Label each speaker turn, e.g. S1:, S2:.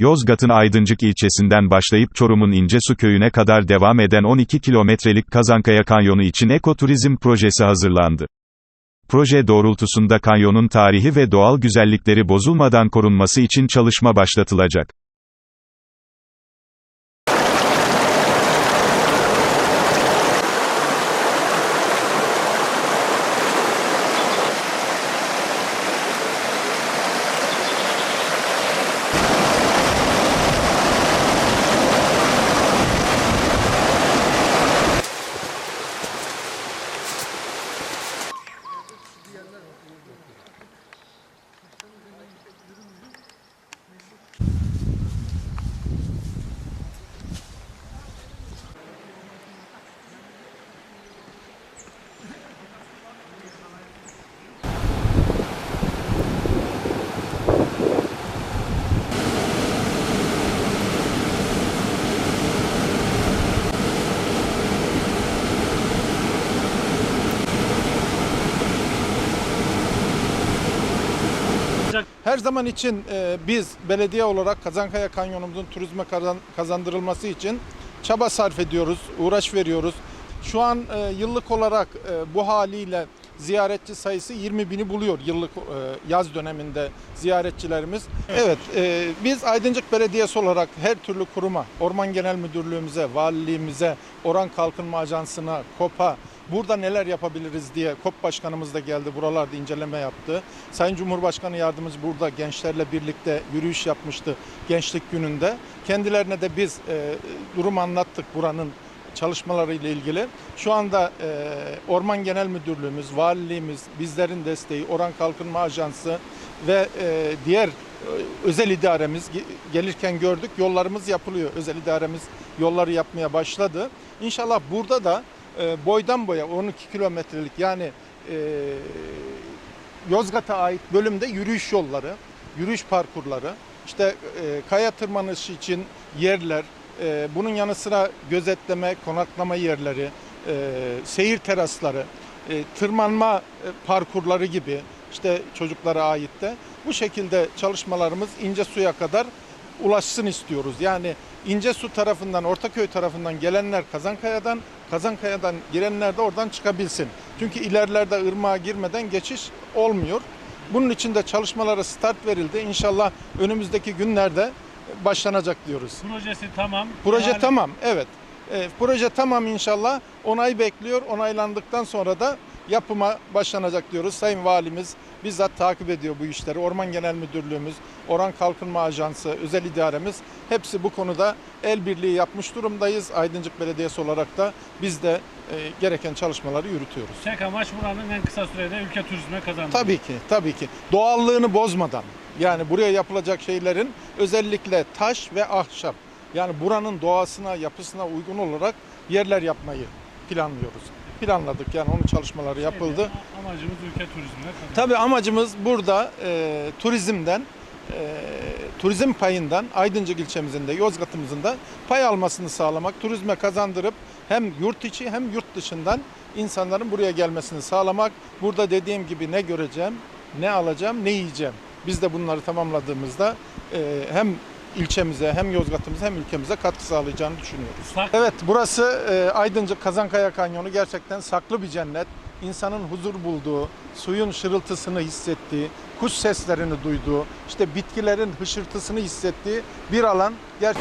S1: Yozgat'ın Aydıncık ilçesinden başlayıp Çorum'un İncesu köyüne kadar devam eden 12 kilometrelik Kazankaya Kanyonu için ekoturizm projesi hazırlandı. Proje doğrultusunda kanyonun tarihi ve doğal güzellikleri bozulmadan korunması için çalışma başlatılacak.
S2: Her zaman için e, biz belediye olarak Kazankaya Kanyonumuzun turizme kazan- kazandırılması için çaba sarf ediyoruz, uğraş veriyoruz. Şu an e, yıllık olarak e, bu haliyle ziyaretçi sayısı 20 bini buluyor yıllık e, yaz döneminde ziyaretçilerimiz. Evet, e, biz Aydıncık Belediyesi olarak her türlü kuruma, Orman Genel Müdürlüğümüze, Valiliğimize, Oran Kalkınma Ajansı'na, KOP'a, burada neler yapabiliriz diye KOP Başkanımız da geldi, buralarda inceleme yaptı. Sayın Cumhurbaşkanı Yardımcımız burada gençlerle birlikte yürüyüş yapmıştı Gençlik Günü'nde. Kendilerine de biz e, durum anlattık buranın çalışmaları ile ilgili. Şu anda e, Orman Genel Müdürlüğümüz, Valiliğimiz, bizlerin desteği, Oran Kalkınma Ajansı ve e, diğer e, özel idaremiz ge- gelirken gördük yollarımız yapılıyor. Özel idaremiz yolları yapmaya başladı. İnşallah burada da e, boydan boya 12 kilometrelik yani e, Yozgat'a ait bölümde yürüyüş yolları, yürüyüş parkurları, işte e, kaya tırmanışı için yerler, e, bunun yanı sıra gözetleme, konaklama yerleri, e, seyir terasları, tırmanma parkurları gibi işte çocuklara ait de bu şekilde çalışmalarımız ince suya kadar ulaşsın istiyoruz. Yani ince su tarafından, Ortaköy tarafından gelenler Kazankaya'dan, Kazankaya'dan girenler de oradan çıkabilsin. Çünkü ilerlerde ırmağa girmeden geçiş olmuyor. Bunun için de çalışmalara start verildi. İnşallah önümüzdeki günlerde başlanacak diyoruz.
S3: Projesi tamam.
S2: Proje
S3: Yani
S2: tamam, evet. E, proje tamam inşallah. Onay bekliyor. Onaylandıktan sonra da yapıma başlanacak diyoruz. Sayın Valimiz bizzat takip ediyor bu işleri. Orman Genel Müdürlüğümüz, Oran Kalkınma Ajansı, özel idaremiz hepsi bu konuda el birliği yapmış durumdayız. Aydıncık Belediyesi olarak da biz de e, gereken çalışmaları yürütüyoruz.
S3: Tek amaç buranın en kısa sürede ülke turizme kazanması.
S2: Tabii ki, tabii ki. Doğallığını bozmadan. Yani buraya yapılacak şeylerin özellikle taş ve ahşap. Yani buranın doğasına, yapısına uygun olarak yerler yapmayı planlıyoruz. Planladık yani onun çalışmaları yapıldı.
S3: Yani amacımız ülke turizmine kazanmak.
S2: Tabii amacımız burada e, turizmden, e, turizm payından Aydıncık ilçemizin de Yozgat'ımızın da pay almasını sağlamak, turizme kazandırıp hem yurt içi hem yurt dışından insanların buraya gelmesini sağlamak. Burada dediğim gibi ne göreceğim, ne alacağım, ne yiyeceğim. Biz de bunları tamamladığımızda e, hem ilçemize hem Yozgat'ımıza hem ülkemize katkı sağlayacağını düşünüyoruz. Evet burası e, Aydıncık Kazankaya Kanyonu gerçekten saklı bir cennet. İnsanın huzur bulduğu, suyun şırıltısını hissettiği, kuş seslerini duyduğu, işte bitkilerin hışırtısını hissettiği bir alan. Ger